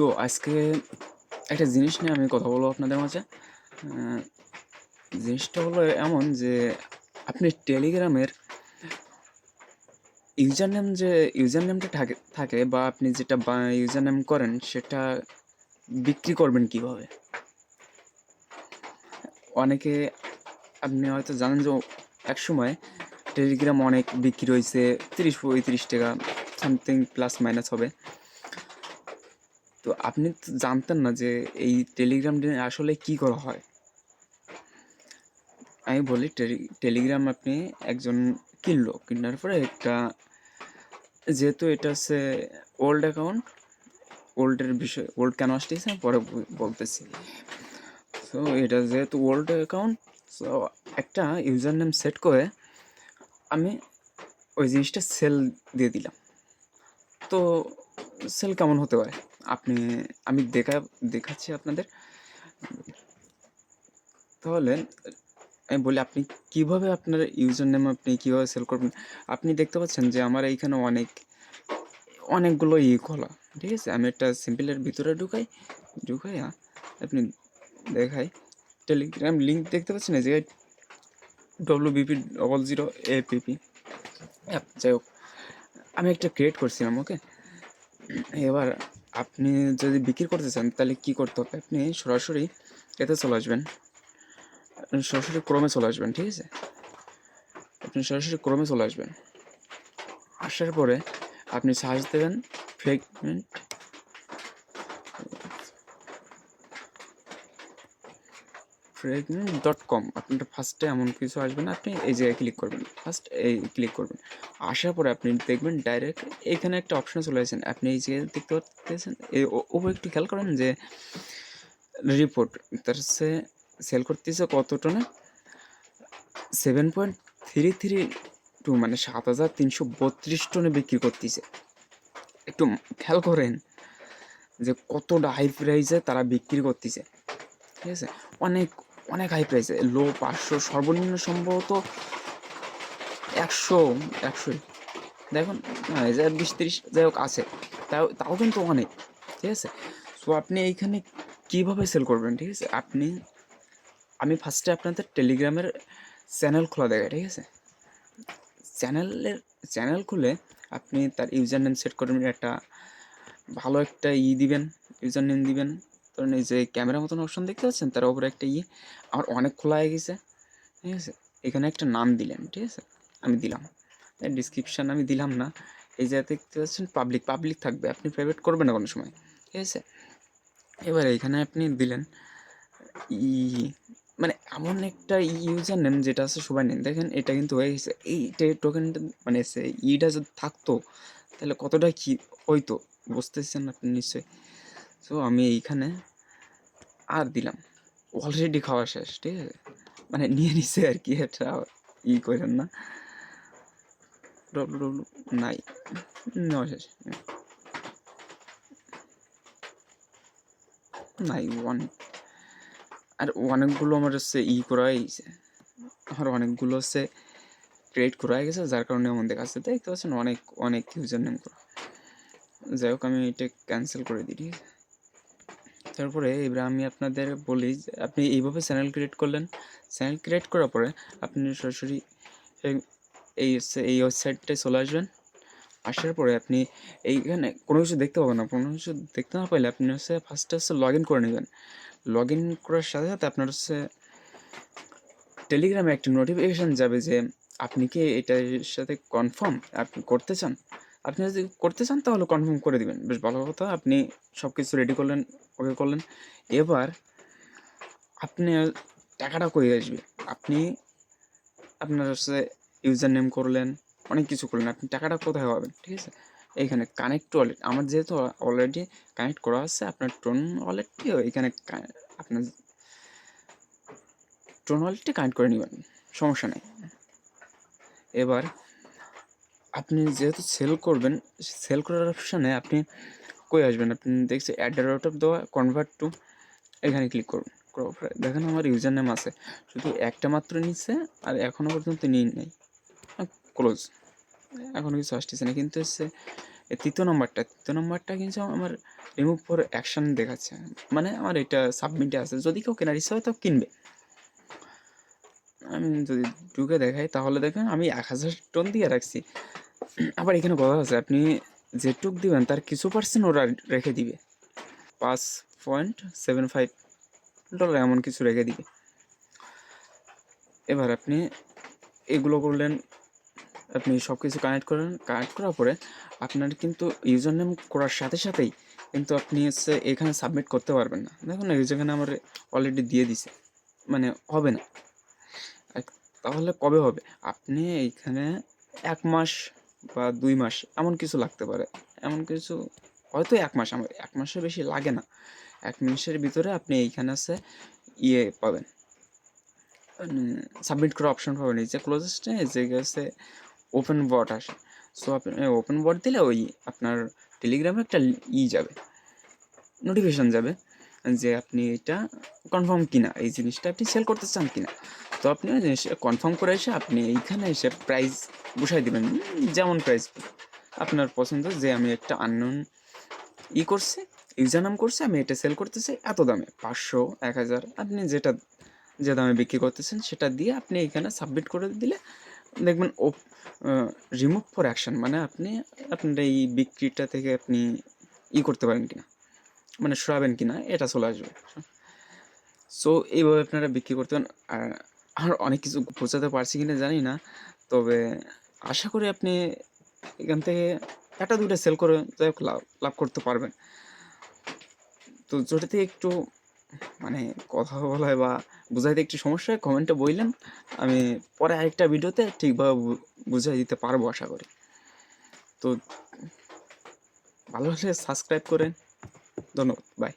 তো আজকে একটা জিনিস নিয়ে আমি কথা বলব আপনাদের মাঝে। জিনিসটা হলো এমন যে, আপনি টেলিগ্রামের ইউজার নেম যে ইউজার নেমটা থাকে থাকে বা আপনি যেটা ইউজার নেম করেন, সেটা বিক্রি করবেন কীভাবে? অনেকে আপনি হয়তো জানেন যে এক সময় টেলিগ্রাম অনেক বিক্রি হয়েছে, তিরিশ পঁয়ত্রিশ টাকা সামথিং প্লাস মাইনাস হবে। তো আপনি তো জানতেন না যে এই টেলিগ্রাম আসলে কি করা হয়? আমি বলি টেলি- টেলিগ্রাম আপনি একজন কিনলো, কিনার পরে একটা, যেহেতু এটা হচ্ছে ওল্ড অ্যাকাউন্ট ওল্ডের বিষয় ওল্ড কেন আসতেছে আমি পরে বলতেছি। সো এটা যেহেতু ওল্ড অ্যাকাউন্ট সো একটা ইউজার নেম সেট করে আমি ওই জিনিসটা সেল দিয়ে দিলাম। তো সেল কেমন হতে পারে? আপনি, আমি দেখা, দেখাচ্ছি আপনাদের। তাহলে, আমি বলি, আপনি কীভাবে আপনার ইউজার নেম আপনি কীভাবে সেল করবেন? আপনি দেখতে পাচ্ছেন যে আমার এইখানে অনেক, অনেকগুলো ই খোলা ঠিক আছে? আমি একটা সিম্পলের ভিতরে ঢুকাই ঢুকাই আপনি দেখাই। টেলিগ্রাম লিঙ্ক দেখতে পাচ্ছেন? এই জায়গায় W BP double zero APP যাই হোক, আমি একটা ক্রিয়েট করছিলাম ওকে এবার আপনি যদি বিক্রি করতে চান, তাহলে কি করতে হবে? আপনি সরাসরি এতে চলে আসবেন। সরাসরি ক্রমে চলে আসবেন, ঠিক আছে? আপনি সরাসরি ক্রমে চলে আসবেন। আসার পরে আপনি সার্চ দেবেন ফ্রেগমেন্ট ফ্রেগমেন্ট ডট কম আপনার ফার্স্টে এমন কিছু আসবে না, আপনি এই জায়গায় ক্লিক করবেন। ফার্স্ট এই ক্লিক করবেন। আসার পরে আপনি দেখবেন ডাইরেক্ট এখানে একটা অপশন চলে আসেন। আপনি এই জায়গায় দেখতে পাচ্ছেন ওপর একটু খেয়াল করেন যে রিপোর্ট তার সে সেল করতেছে কত টনে? Seven point three three two মানে সাত হাজার তিনশো বত্রিশ টনে বিক্রি করতেছে। একটু খেয়াল করেন যে কতটা হাই প্রাইসে তারা বিক্রি করতেছে। ঠিক আছে? অনেক অনেক হাই প্রাইসে লো পাঁচশো, সর্বনিম্ন সম্ভবত একশো একশোই দেখুন এই বিশ তিরিশ যাই হোক আছে। তাও তাও কিন্তু অনেক, ঠিক আছে? সো আপনি এইখানে কীভাবে সেল করবেন, ঠিক আছে? আপনি, আমি ফার্স্টে আপনাদের টেলিগ্রামের চ্যানেল খোলা দেখাই, ঠিক আছে? চ্যানেলের চ্যানেল খুলে আপনি তার ইউজার নেম সেট করবেন একটা ভালো একটা ই দিবেন ইউজার নেম দিবেন। ধরুন এই যে ক্যামেরা মতন অপশন দেখতে পাচ্ছেন? তার উপরে একটা ইয়ে আমার অনেক খোলা হয়ে গেছে, ঠিক আছে? এখানে একটা নাম দিলেন, ঠিক আছে? আমি দিলাম। ডিসক্রিপশান আমি দিলাম না। এই যে দেখতে পাচ্ছেন পাবলিক পাবলিক থাকবে। আপনি প্রাইভেট করবেন না কোনো সময়। ঠিক আছে? এবার এখানে আপনি দিলেন, ই মানে এমন একটা ইউজার নেন যেটা আছে, সবাই নেন। দেখেন, এটা কিন্তু হয়ে গেছে। এই টোকেনটা মানে সে ইটা যদি থাকতো, তাহলে কতটা কি হইতো? বুঝতেছেন আপনি নিশ্চয়ই। সো আমি এইখানে আর দিলাম। অলরেডি খাওয়া শেষ, ঠিক আছে? মানে নিয়ে নিচ্ছে আর কি, এটা ই করেন না। ডব্লু ডব্লু নাই নেওয়া শেষ নাই ওয়ান আর অনেকগুলো আমার হচ্ছে ই করা হয়েছে আমার অনেকগুলো হচ্ছে ক্রিয়েট করা হয়ে গেছে যার কারণে এমন দেখাচ্ছে দেখতে পাচ্ছেন অনেক অনেক ইউজার নেম করা যাই হোক আমি এটা ক্যান্সেল করে দিই ঠিক আছে তারপরে এবার আমি আপনাদের বলি যে আপনি এইভাবে চ্যানেল ক্রিয়েট করলেন চ্যানেল ক্রিয়েট করার পরে আপনি সরাসরি এই- এই ওয়েবসাইটটায় চলে আসবেন। আসার পরে আপনি এইখানে কোনো কিছু দেখতে পাবেন না। কোনো কিছু দেখতে না পাইলে আপনি হচ্ছে ফার্স্টে হচ্ছে লগ ইন করে নেবেন। লগ ইন করার সাথে সাথে আপনার হচ্ছে টেলিগ্রামে একটা নোটিফিকেশান যাবে যে আপনি কি এটার সাথে কনফার্ম আপনি করতে চান? আপনি যদি করতে চান তাহলে কনফার্ম করে দিবেন। বেশ ভালো কথা, আপনি সব কিছু রেডি করলেন ওকে করলেন। এবার আপনি টাকাটা কই আসবে? আপনি আপনার হচ্ছে ইউজার নেম করলেন, অনেক কিছু করলেন। আপনি টাকাটা কোথায় পাবেন? ঠিক আছে? এইখানে কানেক্ট ওয়ালেট আমার যেহেতু অলরেডি কানেক্ট করা আছে, আপনার টোন ওয়ালেটটিও এখানে আপনার টোন ওয়ালেটটি কানেক্ট করে নেবেন, সমস্যা নেই। এবার আপনি যেহেতু সেল করবেন সেল করার অপশানে আপনি কই আসবেন? আপনি দেখছি অ্যাট দ্য রেট অফ দেওয়া কনভার্ট টু এখানে ক্লিক করুন। দেখেন আমার ইউজার নেম আছে। শুধু একটা মাত্র নিচ্ছে, আর এখনও পর্যন্ত নিয়ে নেই। ক্লোজ এখনও কিছু আসতেছে না, কিন্তু হচ্ছে তৃতীয় নম্বরটা তৃতীয় নম্বরটা কিন্তু আমার রিমুভ ফর অ্যাকশন দেখাচ্ছে। মানে আমার এটা সাবমিটে আছে। যদি কেউ কেনার ইচ্ছা হয় তো কিনবে। আমি যদি ঢুকে দেখাই, তাহলে দেখেন আমি এক হাজার টন দিয়ে রাখছি। আবার এখানে কথা আছে আপনি যেটুক দিবেন, তার কিছু পার্সেন্ট ওরা রেখে দিবে। পাঁচ পয়েন্ট সেভেন ফাইভ ডলার এমন কিছু রেখে দিবে। এবার আপনি এগুলো করলেন আপনি সব কিছু কানেক্ট করেন কানেক্ট করার পরে আপনার কিন্তু ইউজার নেম করার সাথে সাথেই কিন্তু আপনি হচ্ছে এখানে সাবমিট করতে পারবেন না। দেখুন না যেখানে আমার অলরেডি দিয়ে দিছে। মানে হবে না। তাহলে কবে হবে? আপনি এইখানে এক মাস বা দুই মাস এমন কিছু লাগতে পারে। এমন কিছু, হয়তো এক মাস, আমার এক মাসের বেশি লাগে না। এক মাসের ভিতরে আপনি এইখানে আছে ইয়ে পাবেন। সাবমিট করার অপশন পাবেন। এই যে ক্লোজেস্টে যে গেছে ওপেন বট আসে। সো আপনি ওপেন বট দিলে ওই আপনার টেলিগ্রামে একটা ই যাবে। নোটিফিকেশান যাবে যে আপনি এটা কনফার্ম কিনা, এই জিনিসটা আপনি সেল করতে চান কিনা। তো আপনি ওই জিনিসটা কনফার্ম করে এসে আপনি এইখানে এসে প্রাইস বসাই দেবেন। যেমন প্রাইস আপনার পছন্দ যে আমি একটা আননোন ই করছে ইউজার নাম করছে, আমি এটা সেল করতেছি এত দামে। পাঁচশো, এক হাজার, আপনি যেটা, যে দামে বিক্রি করতেছেন সেটা দিয়ে আপনি এখানে সাবমিট করে দিলে দেখবেন ও রিমুভ ফর অ্যাকশন মানে আপনি আপনার এই বিক্রিটা থেকে আপনি ই করতে পারেন কিনা মানে সরাবেন কিনা, এটা চলে আসবে। সো এইভাবে আপনারা বিক্রি করতে পারেন। আর আর অনেক কিছু বোঝাতে পারছি কিনা জানি না, তবে আশা করি আপনি এখান থেকে একটা দুটো সেল করে যাই হোক লাভ লাভ করতে পারবেন। তো যেটা যেটাতে একটু মানে কথা বলায় বা বুঝাইতে একটু সমস্যা হয় কমেন্টে বললেন আমি পরে আরেকটা ভিডিওতে ঠিকভাবে বুঝাই দিতে পারব আশা করি। তো ভালো হলে সাবস্ক্রাইব করেন। ধন্যবাদ বাই